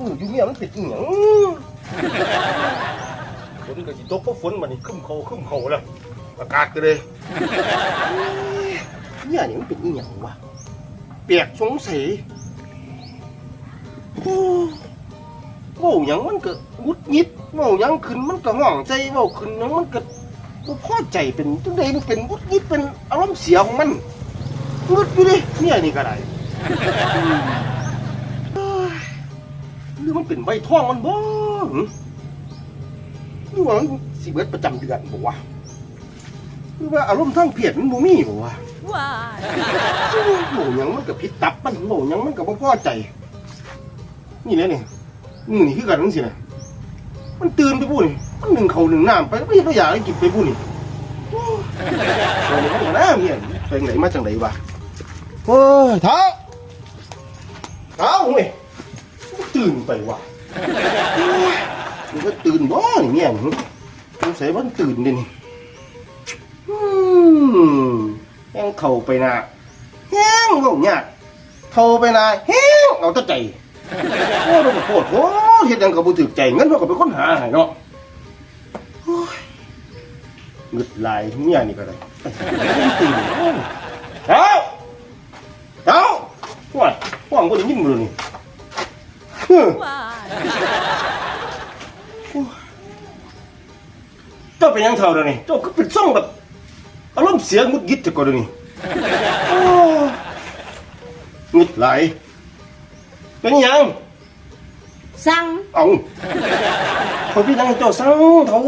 ปามจักมืออยู่เมียมันเป็นอีหยังฝนก็สิตกเพราะฝนมันนี่ขึ้นเขาขึ้นเขาแล้วอากาศก็เลยเนี่ยนี่มันเป็นอีหยังวะเปียกสงสัยโอ้เว้าหยังมันก็งุดหงิดเว้าหยังขึ้นมันก็ห่องใจเว้าขึ้นหยังมันก็บ่พอใจเป็นจังไดมันเป็นงุดหงิดเป็นอารมณ์เสียของมันงุดอยู่ดิเนี่ยนี่ก็ได้ หรือมันเป็นใบท่องมันบ่หึหรือว่ามันสิเบิดประจำเดือนบ่วะหรือว่าอารมณ์ทางเพศมันบ่มีบ่วะ Why? โหหยังมันก็ผิดตับมันโหหยังมันก็บ่พอใจ นี่แหละนี่มือนี่คือกันจังซี่นะมันตื่นไปพูดนี่มันหนึ่งเขาวหนึ่งน้ำไปไม่ไม่อยากให้กินไปพูดนี่โอ้ยมันก็น่าเมียไปไหนมาจังไหนวะโอ้ยเท้าเท้าเว้ยมัน ตื่นไปว่ะมันก็ตื่นบ่นี่เมียนี่สงสัยว่ามันตื่นดินี่แห้งเข่าไปนะแห้งลงเนี่ยากเข่าไปนะแห้งเอาแตะใจโอ้เราก็โคตรโอ้เฮ็ดยังก็บ่ถูกใจเงินเราก็ไปค้นหาให้เนาะโอ้ยงึดหลายเมียนี่ก็ได้ตื่นเอ้าเอ้าว่าว่างบ่ได้ยินบ่นี่ เจ้าเป็นหยังเท่าเดี๋ยวนี้เจ้าก็เป็นซ่องแบบอารมณ์เสียงุดยิดแต่ก่อนเดี๋ยวนี้โอ้งึดหลายเป็นหยัง สั่งเอาคนพี่นั่งให้เจ้าสั่งเท่า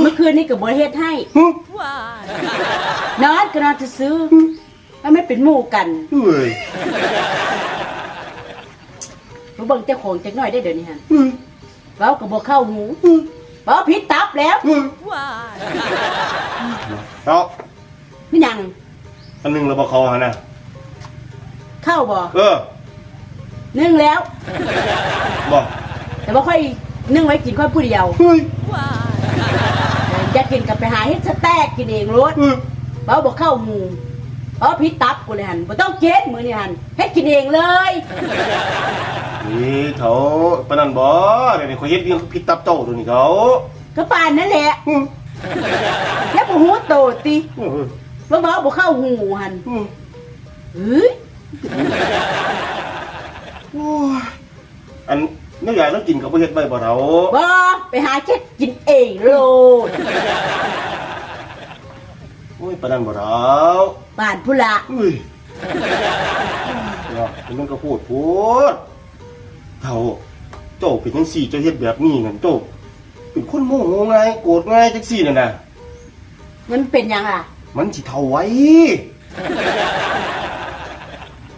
เมื่อคืนนี้กับบริเฮ็ดให้ หึ Why? นอนก็นอนจะซื้อแล้วไม่เป็นหมู่กันเฮ้ยรู้ เบิ่งเจ้าของจักหน่อยได้เดี๋ยวนี้ฮะเฮ้ยเว้ากับบ่เข้าหูเฮ้ยเว้าผิดตับแล้วเฮ้ย Why? เอาไม่ยังอันหนึงเราบอกเขาฮะนะเข้าบ่เออนึ่งแล้ว บอกแต่ว่าค่อยนึ่งไว้กินค่อยผู้เดียวเฮ้ย Why? อยากกินกับไปหาเฮ็ดสแต็กกินเองรถเฮ้ยเว้าบ่เข้าหูเว้าผิดตับกูเลยหันบ่ต้องเก็ดมื้อนี้หันเฮ็ดกินเองเลย นี่เขาปานนันบ่เดี๋ยวนี้เขาเฮ็ดเรื่องผิดตับเจ้าตัวนี้เขาก็ปานนั่นแหละเฮ้ยแล้วบ่ฮู้โตติเฮ้ยว่าเว้าบ่เข้าหูหันเฮ้ยเฮ้ยโอ้ยอันนี่อยากต้องกินกับบ่เฮ็ดใบบ่เฒ่าบ่ไปหาเช็ดกินเองโลดโอ้ยปานนันบ่เฒ่าบ้านพุละเฮ้ยเนาะมันก็พูดพูด เฒ่าเจ้าเป็นจังซี่เจ้าเฮ็ดแบบนี้นั่นเจ้าเป็นคนโมโหง่ายโกรธง่ายจังซี่นั่นน่ะ มันเป็นยังอะ มันสิเท่าไว้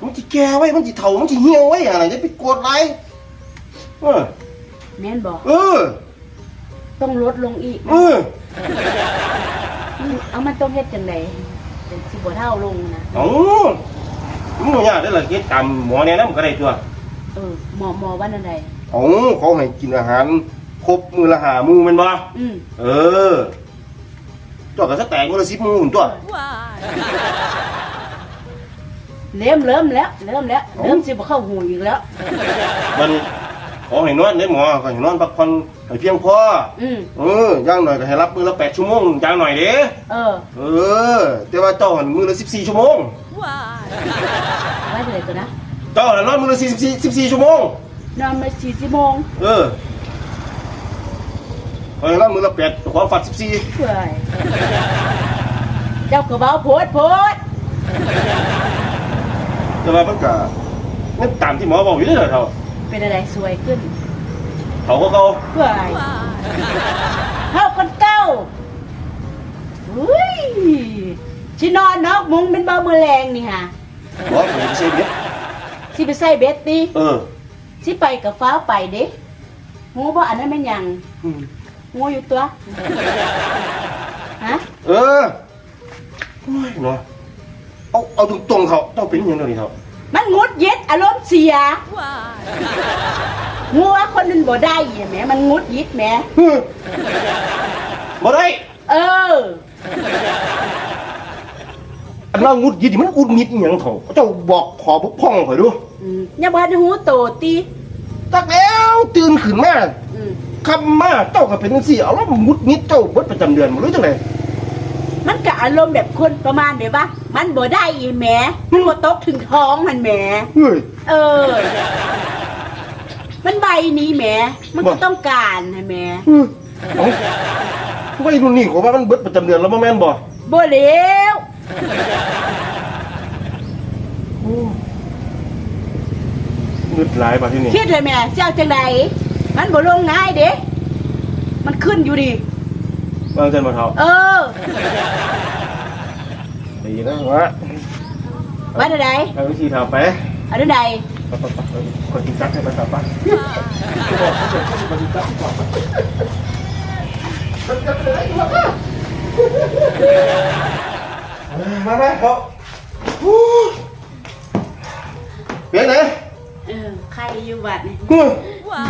มันสิแก่ไว้ มันสิเท่า มันสิเหี่ยวไว้อะไรจะไปกดไรเออ แม่นบอกเออ ต้องลดลงอีกเออเอามันต้องเฮ็ดจังไดเป็นสิบ่เท่าลงนะ เอามึงบ่ยากได้อล่ะเฮ็ดตามหมอแนะนำก็ได้ตัว เออหมอหมอว่าอันใดเอาเขาให้กินอาหาร ครบมื้อละห้ามื้อแม่นบ่อืมเออเจ้าก็สแตกมื้อละ10มื้อพุ่นตัว Why? เริ่มเริ่มแล้วเริ่มแล้วเอ้าเริ่มสิบ่เข้าหูอีกแล้ว มันขอให้นอนได้หมอก็ให้นอนพักผ่อนให้เพียงพออืมเออย่างหน่อยก็ให้รับมื้อละ8ชั่วโมงอย่างหน่อยเด้เออเออ แต่ว่าเจ้าหันมือละสิบสี่ชั่วโมง Why? ว่าจังไดตัวนะ เจ้าหันนอนมือละสี่สิบสี่สิบสี่ชั่วโมง นอนมา4โมงเออคอยนอนมือละแปดความฝัดสิบสี่เพื่อยเจ้าก็เว้าโพดโพดแต่ว่ามันก็นั่นตามที่หมอบอกอยู่เลยเท่าเป็นอะไรสวยขึ้นเขาก็เขาเพื่อย Why? เข้ากันเก้าอุ้ยชินอนนอกมุงเป็นเบามือแรงนี่ฮะบอกเขาไม่ใช่เบ็ด สิไปใส่เบ็ดตีเออสิไปกับฟ้าวไปเด้งูบ่อันนั้นแม่นหยังอืมงูอยู่ตัวฮะเออโอ้ยเนาะเอาเอาตรงๆเขาเจ้าเป็นอยังไงนี่เขามันงุดเย็ดอารมณ์เสีย Why? งูว่าคนนึงบ่ได้แหมมันงุดยิดแหมเฮ้ยบ่ได้ เออ อันว่างุดยิดนี่มันอุดมิดอหย่างเถอะเจ้าบอกขอบกพ่องข่อยดูอืมอย่าบ่ได้หูโตติตักแล้วตื่นขึ้นมาอืมคำมาเจ้าก็เป็นจังซี่เอาแล้วงุดมิดเจ้าเบิดประจำเดือนบ่รู้จังได มันก็อารมณ์แบบคนประมาณแบบว่า มันบ่ได้อีแหมมันบ่ตกถึงท้องมันแหม เฮ้ย เออ มันใบนี้แหม มันก็บ่ ต้องการให้แหมเฮ้ยเอ้าวัยรุ่นนี่เขาว่ามันเบิดประจำเดือนแล้วบ่แม่นบ่บ่เลว งึดหลายป่ะที่นี่คิดเลยแหม่สิเอาจังไดมันบ่ลงง่ายเด้มันขึ้นอยู่ดิวางจันบ่เท่าเออดีนะวะว่าจังไดเอาวิธีทำไปเอาจังไดไปไปไปไปคนกินจักให้ไปไปไป มาไหมเขาเปลี่ยนไหนเออใครอยู่บัดนี่ฮึ Why?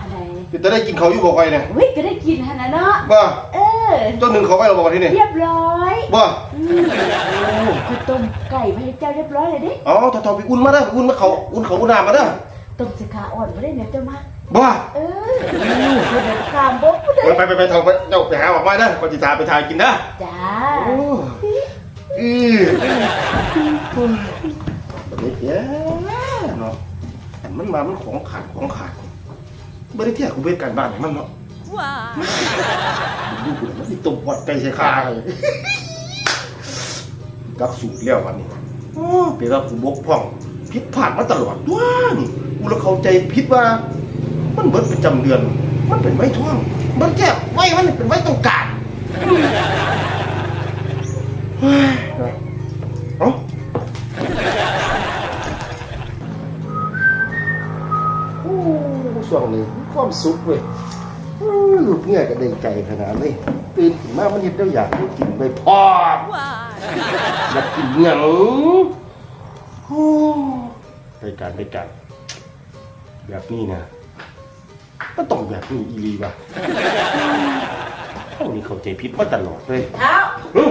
อะไรจะได้กินเขาอยู่บ่คอยเนี่ยเฮ้ยก็ได้กินหั่นะเนาะบ่เออต้นหนึ่งเขาไว้เราบอกที่นี่เรียบร้อยบ่อืมข้าวต้มไก่พระเจ้าเรียบร้อยเลยเดิอ๋อทอๆไปอุ่นมาเด้อไปอุ่นมาเขาอุ่นเขาอุ่นน้ำมาเด้อ ต้มสิขาอ่อนบ่ได้เนี่ยเจ้ามา บ่เออเดี๋ยวข้ามบกบ่ได้ไปไปไปทองไปเจ้าไปหาออกมาเด้อคนจิตาไปทานกินเด้อจ้าโอ้อือเด็กแย่เนาะแต่มันมามันของขาดของขาดบริเทียกูเวทการบ้านให้มันเนาะ Why? ดูกูมันติดตบพอดไก่ใส่คาเลยกักสูตรแล้ววันนี้โอ้เปียกกูบกพร่องผิดพลาดมาตลอดว้านี่กูแล้วเข้าใจผิดว่า มันเบิดประจำเดือน มันเป็นไว้ท่วงมันแก้ไว้มันเป็นไว้ตรงกลางเฮ้ยเอ้าโอ้ช่วงนี้ความสุขเว้ยลูกเนี่ยก็ได้ใจขนาดนี้ตื่นขึ้นมามันเห็นแล้วอยากกินไปพอดอยากกินหยังโอ้ไปการไปการแบบนี้นะ ก็ต้องแบบนี้อีหลีว่ะเท่านี้เข้าใจผิดมาตลอดเลยเท้าเอ้า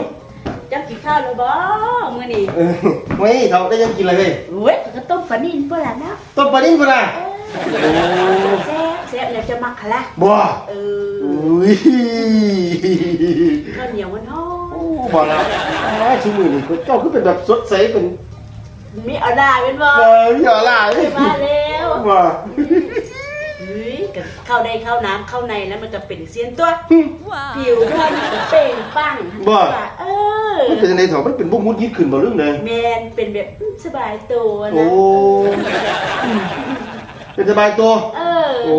เจ้ากินข้าวแล้วบ่มื้อนี้เออไม่เขาได้ยังกินอะไรเลยโอ้ยก็ต้มปลานิ่นเพิ่นล่ะนะต้มปลาดิ้นปลาเอโอ้อแซ่บแซ่บแล้วจะมักคะล่ะบ่เอออุ้ยข้าวเหนียวมันฮ้อโอ้บ่ละอ้าชิมือนี่ก็เจ้าคือเป็นแบบสดใสเป็นนมีเอาได้เป็นบ่เอออย่าล่ะเอ้ยมาแล้วบ่เฮ้ยก็ เข้าได้เข้าน้ำเข้าในแล้วมันจะเป็นเสียนตัว Why? ผิวพรรณมันจะเปล่งปลังเออมันเป็นยังไงเถอะมันเป็นพวกมุดยิดขึ้นบ่เรื่องเลยแมนเป็นแบบสบายตัวโอ้นะเป็นสบายตัว เออโอ้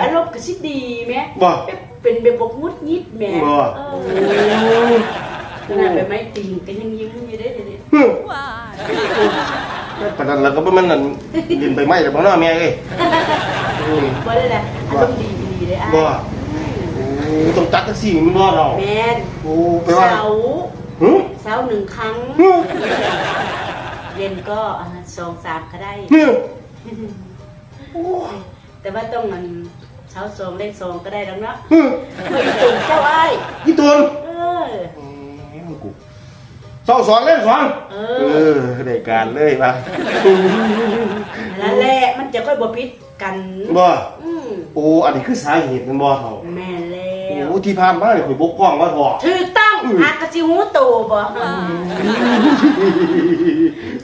อารมณ์ก็สิดีแม่บ่ เป็นแบบบกมุดยิดแม่บ่ เออขนาดแบบไม่ติงก็ยังยิ้มอยู่ได้เดี๋ยวนี้ฮึ Why? ปานนั้นแล้วก็บ่มันนั่นดินไปไหม้แล้วบ่เนาะแม่เอ้ยอืม บ่ได้ละอารมณ์ดีดีเลยอะบ่โอ้ต้องจัดจังซี่มันบ่เนาแม่นโอ้ไปว่าเสาหึเสาหนึ่งครั้ง เย็นก็สองสามก็ได้หึแต่ว่าต้องมันเช้าสองเล่นสองก็ได้แล้วเนาะหึไม่ตุ่มเจ้าไอ้ายอีตัว เออ กูสองสองเล่นสองเอเออได้การเลยป่ะ จะค่อยบ่พิษกันบ่อืมโอ้อันนี้คือสาเหตุมันบ่เท่าแม่นแล้วโอ้ที่ผ่านมาเนี่ยข่อยบกพร่องว่าเถอะถูกต้องอืมหากระซิหูโตบ่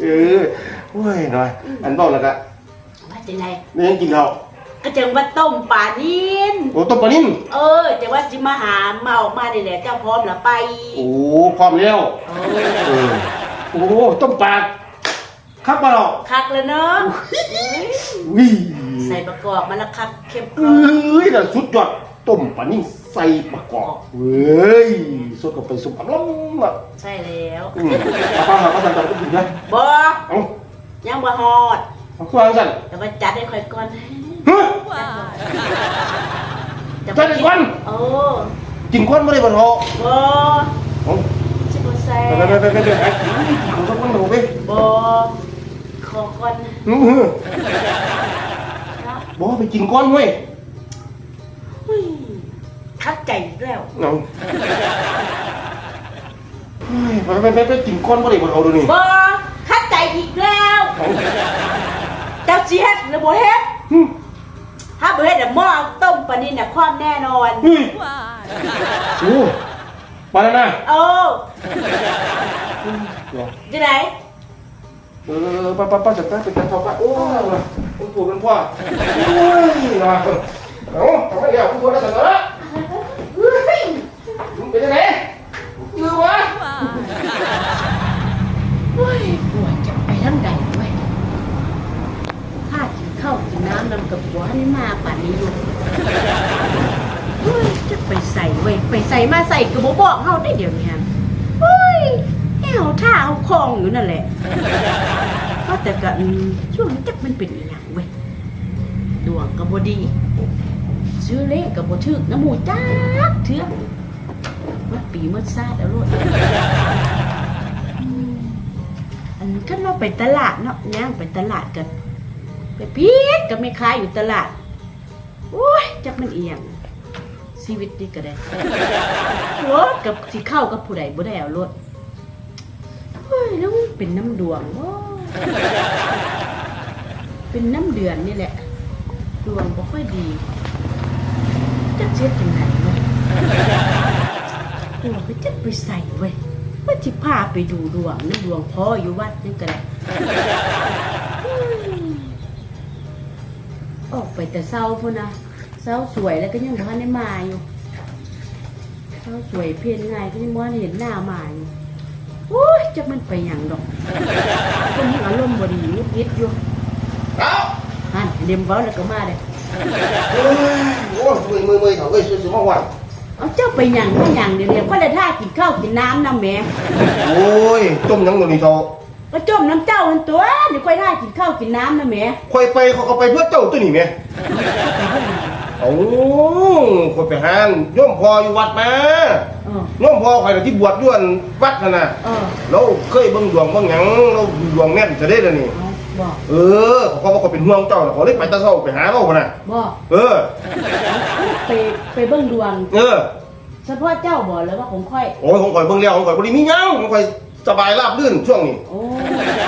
เออโอ้ยหน่อย อันเบาแล้วก็ว่าจังไดนี่ยังกินข้าวก็จังว่าต้มปลานินโอ้ต้มปลานิ่มเออจังว่าสิมาหามาออกมานี่แหละเจ้าพร้อมแล้วไป โอ้พร้อมแล้วเอเอออโอ้ต้มปลา ครับมาหรอกคักเลยเนาะวิใส่ประกอบมันละคักเข้มเอข้น้ยน่ะสุดยอดต้มปลานิ่มใส่ประกอบเว้ยสดกับไปสุกอร่อยอะใช่แล้วอืมเอาป้าหาป้าสั่งก็กินนะบ่เอ้ายังบ่ฮอดเอาเครื่องสั่นแต่ว่าจัดให้ค่อยก่อนฮะ Why? จัดให้ก่อนโอ้กินก้อนไม่ได้บ่ทอบ่เอ้าสิบ่แซ่ไปไปไปบไปไปไปกินของสักวันหนูไปบ่ ขอก่อนอื้อหือเนาะบอกไปกินก้อนเว้ยอุ้ยคัดใจอีกแล้วเอาไปไปไปไปกินก้อนบ่ได้บ่เอาดูนี่บ่คัดใจอีกแล้วเจ้าสิเฮ็ดหรือบ่เฮ็ดหึถ้าบ่เฮ็ดน่ะหม้อต้มปลานินน่ะความแน่นอน เฮ้ย Why? โอ้มาแล้วนะโอ้เดี๋ยวจะไหน เออป้าป้าป้าจัดการไปจัดทอป้าโอ้ยคุณปู่คุณพ่อโอ้ยนะเอาทำไมเดี๋ยวคุณปู่ได้จัดการละเฮ้ยมึงเป็นยังไงยือวะเฮ้ยปวดจะไปทางใดเว้ยข้ากินข้าวกินน้ำนำกับหัวนี่มาป่านนี้อยู่เฮ้ยจะไปใส่เว้ยไปใส่มาใส่ก็บ่บอกเฮาได้เดี๋ยวนี้ฮะ เฮาท่าเอาคองอยู่นั่นแหละก็แต่ก็อืมช่วงนี้จักมันเป็นอีหยังเว้ยดวงก็บ่ดีซื้อเลขก็บ่ถึกน้ำหมูจักเถื่อมาปีมาซาดเอาโลดอันก็เราไปตลาดเนาะย่างไปตลาดกัน ไปพีดก็ไม่ค้ายอยู่ตลาดโอ้ยจักมันเอียงชีวิตนี่ก็ได้รถกับสิเข้ากับผู้ใดบ่ได้เอารถเฮ้ยแล้วมัน เป็นน้ำดวงบ่เป็นน้ำเดือนนี่แหละ ดวงบ่ค่อยดีจักเสียจังไหนเนาะดวงไปจักไปใส่เว้ยว่าที่พาไปดูดวงน้ำดวงพ่ออยู่วัดนั่นก็ได้ออกไปแต่เศร้าพุ่นนะเศร้าสวยแล้วก็ยังพันได้มาอยู่เศร้าสวยเพียนไงก็ยังว่เห็นหน้ามาอยู่ จักมันไปอย่างดอกคนนี้อารมณ์บดีงุดยิดอยู่เอาฮันเดมเบ้าแล้วก็มาเลยเฮ้ยโอ้ยมือมือมือเขาเอ้ยซื้อมาวันเอาเจ้าไปอย่างก็อย่างเดียวเดียวก็เลยท่ากินข้าวกินน้ำน้ำแหม่โอ้ยต้มยังตัวนี้เขาก็จมน้ำเจ้าหันตัวเดี๋ยวค่อยท่ากินข้าวกินน้ำน้ำแหม่คอยไปเขาก็ไปเพื่อเจ้าตัวนี้ไงโอ้คนไปหานย่อมพออยู่วัดมา เออย่อมพอใครน่ะที่บวชด้วยอันวัดนั่นน่ะเออเราเคยเบิ่งดวงเบิ่งหยังเราดูดวงแม่นจะได้เลยนี่ เอาบอกเออเขาบอกเขาเป็นห่วงเจ้าน่ะเขาเลยไปแตะเช้าไปหาเราพุ่นน่ะ บอกเออ ไปไปเบิ้งดวงเออ เฉพาะเจ้าบอกเลยว่าของค่อย โอ้ยของข่อยเบิ่งแล้วของข่อยบ่ได้มีหยังของข่อยสบายราบรื่นช่วงนี้ โอ้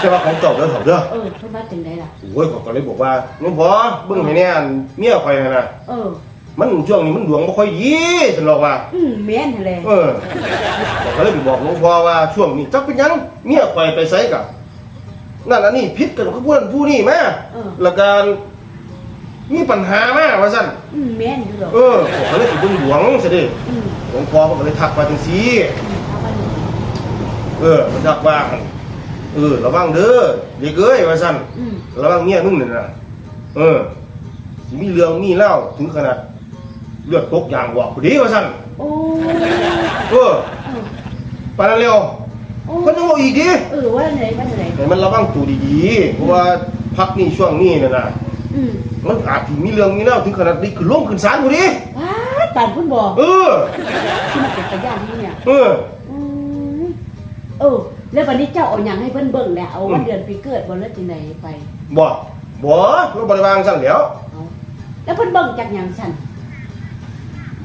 แต่ว่าของเจ้าเด้อเถาเด้อ เออเพิ่นว่าจังไดล่ะ โอ้ยเขาก็เลยบอกว่าน้องพอเบิ่งให้แน่อันเมียข่อยนั่นน่ะเออ มันช่วงนี้มันดวงบ่ค่อยดีฉันบอกว่า อืมแม่นแหละเออเขาก็เลยไปบอกหลวงพ่อว่าช่วงนี้จักเป็นหยังเมียข่อยไปไสกับนั่นอันนี้พิษกันกับผู้นั้นผู้นี้แม่เออแล้วก็มีปัญหามาว่าซั่นอืมแม่นอยู่ดอกเออเขาก็เลยไปเบิ่งดวงซะเด้อืมหลวงพ่อเขาก็เลยทักมาจังซี่เอาไปเลยเออมันทักว่าเออระวังเด้อเด็กเอ้ยว่าซั่น อืม ระวังเมียมึงนี่น่ะเออสิมีเรื่องมีเล่าถึงขนาด เลือดตกยางวอกพอดีว่าซั่นโอ้เออเออปานนั้นเร็วโอ้ก็ต้องเอาอีกดิเออว่าไหนว่าไหนให้มันระวังตัวดีๆเพราะว่าพักนี่ช่วงนี้น่ะนะอืมมันอาจจะมีเรื่องมีเล่าถึงขนาดนี้คือลงขึ้นศาลพอดีว้าปานเพิ่นบอกเออ ที่มันเป็นตะย่านที่เนี่ยเออ อืมเออ แล้ววันนี้เจ้าเอาหยังให้เพิ่นเบิ่งแล้วเอาวันเดือนปีเกิดบ่แล้วจังไดไปบ่บ่เราบ่ได้วางสั่นแหล้วเอาแล้วเพิ่นเบิ่งจากหยังสั่น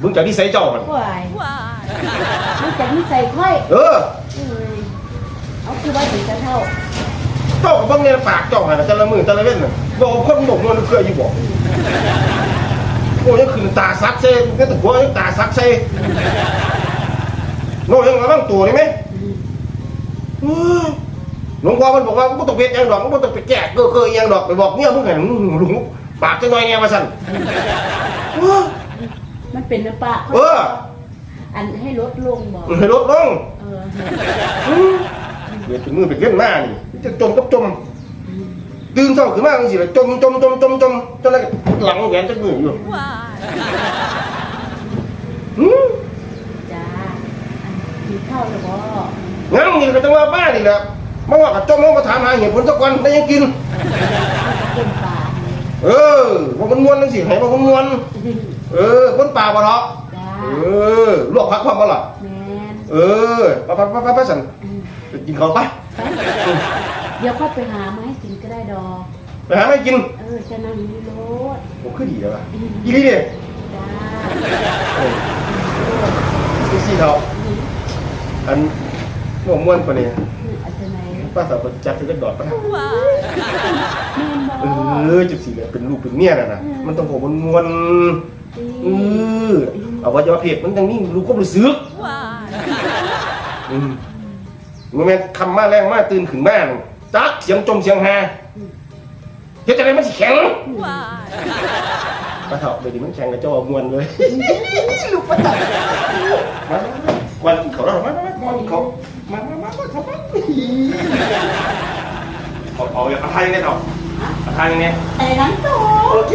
เบิ่งจากนิสัยเจ้ามันวาย Why? มันจากนิสัยค่อยเออเอ้ยเอาคือว่าถึงจะเท่าเจ้าก็เบิ่งในปากเจ้าหั่นน่ะแต่ละมื้อแต่ละเว้นน่ะบ่เอาคนบ่มันเคยอยู่บ่โอ้ยังขึ้นตาซักเซ่ก็ตะหัวยังตาซักเซ่โน้ยังระวังตัวได้ไหมอืมหลวงพ่อมันบอกว่าไม่ต้องเพ็ดหยังดอกไม่ต้องไปแก้เก้อเก้อหยังดอกไปบอกเนี่ยมึงไงมึงหลุงปากจะน้อยไงมาสั่น มันเป็นน้ำปลาเออ อันให้ลดลงบอกให้ลดลงเออเดี๋ยวถึงมือไปเล่นหน้านี่จะจมกับจมตื่นเช้าขึ้นมาจังสิละจมจมจมจมจมจนแล้วหลังแหวนจะมืออยู่ Why? หืมจ้าอันกินข้าวแล้วบ่งั้นนี่ก็จะว่าบ้านี่แหละมาว่ากับจมมามาถามหาเหตุผลสักวันได้ยังกินต้มปลาเออว่ามันม้วนจังสิให้ว่ามันม้วนนี่ เออคนป่าบ่เนาะจ้าเออลวกผักความบ่ล่ะแมนเออไปไปไปไปไปสั่นอืมไปกินข้าวไปไปเดี๋ยวค่อยไปหามาให้กินก็ได้ดอก ไปหาไม่กินเออจะนั่งนี่รถโอ้คือดีแล้วล่ะอีนี่เนี่ยจ้าโอ้ยสี่สี่เท่าอันบ่ม่วนปานนี้อาจจะไหนป้าสาวคนจับเป็นดอดปะว้ายแม่นบ่เออจังสิเนี่ยเป็นลูกเป็นเมียน่ะนะมันต้องบอกมันมวน เออเอาว่าจะมาเพจมันจังนี่รู้ความรู้สึกว้ายอืมงูแม่นคำมาแรงมากตื่นขึ้นมานั่นจักเสียงจมเสียงฮาเฮ็ดจังไดมันสิแข็งว้ายป้าเฒ่าเดี๋ยวนี้มันแข็งกับเจ้าเอามวนเลยลูกป้าเฒ่ามาวันเขาเรามามามามาเขามามามามาเขามาเอาเอาเอาทายยังไงเฒ่าเอาทายยังไงแต่นั้นโตโอเค